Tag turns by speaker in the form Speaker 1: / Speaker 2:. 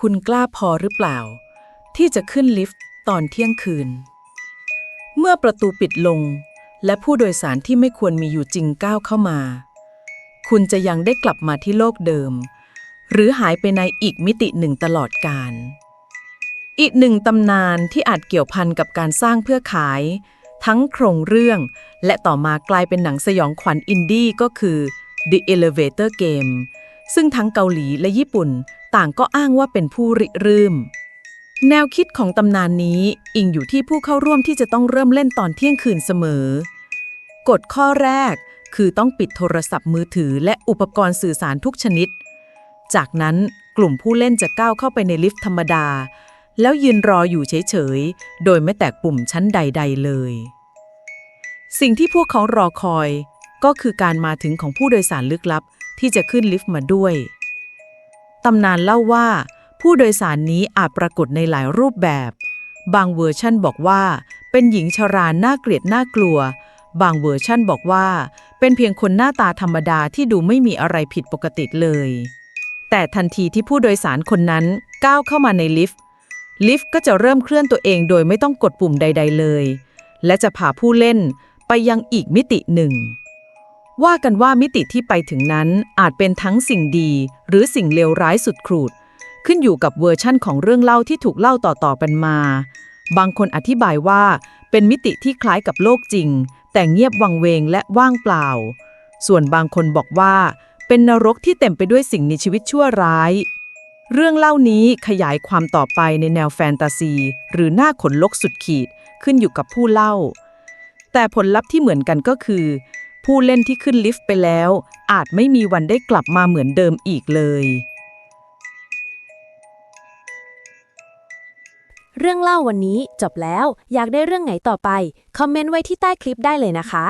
Speaker 1: คุณกล้าพอหรือเปล่า ที่จะขึ้นลิฟต์ตอนเที่ยงคืน เมื่อประตูปิดลง และผู้โดยสารที่ไม่ควรมีอยู่จริงก้าวเข้ามา คุณจะยังได้กลับมาที่โลกเดิม หรือหายไปในอีกมิติหนึ่งตลอดกาลอีกหนึ่งตำนานที่อาจเกี่ยวพันกับการสร้างเพื่อขาย ทั้งโครงเรื่อง และต่อมากลายเป็นหนังสยองขวัญอินดี้ก็คือ The Elevator Game ซึ่งทั้งเกาหลีและญี่ปุ่นต่างก็อ้างว่าเป็นผู้ริเริ่ม แนวคิดของตำนานนี้อิงอยู่ที่ผู้เข้าร่วมที่จะต้องเริ่มเล่นตอนเที่ยงคืนเสมอ กฎข้อแรกคือต้องปิดโทรศัพท์มือถือและอุปกรณ์สื่อสารทุกชนิด จากนั้นกลุ่มผู้เล่นจะก้าวเข้าไปในลิฟต์ธรรมดา แล้วยืนรออยู่เฉยๆ โดยไม่แตะปุ่มชั้นใด ๆ เลย สิ่งที่พวกเขารอคอย ก็คือการมาถึงของผู้โดยสารลึกลับ ที่จะขึ้นลิฟต์มาด้วย ตำนานเล่าว่า ผู้โดยสารนี้อาจปรากฏในหลายรูปแบบ บางเวอร์ชั่นบอกว่า เป็นหญิงชราน่าเกลียดน่ากลัว บางเวอร์ชั่นบอกว่า เป็นเพียงคนหน้าตาธรรมดาที่ดูไม่มีอะไรผิดปกติเลย แต่ทันทีที่ผู้โดยสารคนนั้นก้าวเข้ามาในลิฟต์ลิฟต์ก็จะเริ่มเคลื่อนตัวเองโดยไม่ต้องกดปุ่มใด ๆ เลย และจะพาผู้เล่นไปยังอีกมิติหนึ่ง ว่ากันว่ามิติที่ไปถึงนั้นอาจเป็นทั้งสิ่งดี หรือสิ่งเลวร้ายสุดขรูด ขึ้นอยู่กับเวอร์ชั่นของเรื่องเล่าที่ถูกเล่าต่อๆกันมา บางคนอธิบายว่า เป็นมิติที่คล้ายกับโลกจริง แต่เงียบวังเวงและว่างเปล่า ส่วนบางคนบอกว่า เป็นนรกที่เต็มไปด้วยสิ่งมีชีวิตชั่วร้าย เรื่องเล่านี้ขยายความต่อไปในแนวแฟนตาซี หรือหน้าขนลกสุดขีดขึ้นอยู่กับผู้เล่า แต่ผลลัพธ์ที่เหมือนกันก็คือ ผู้เล่นที่ขึ้นลิฟต์ไปแล้ว อาจไม่มีวันได้กลับมาเหมือนเดิมอีกเลย
Speaker 2: เรื่องเล่าวันนี้จบแล้วอยากได้เรื่องไหนต่อไป คอมเมนต์ไว้ที่ใต้คลิปได้เลยนะคะ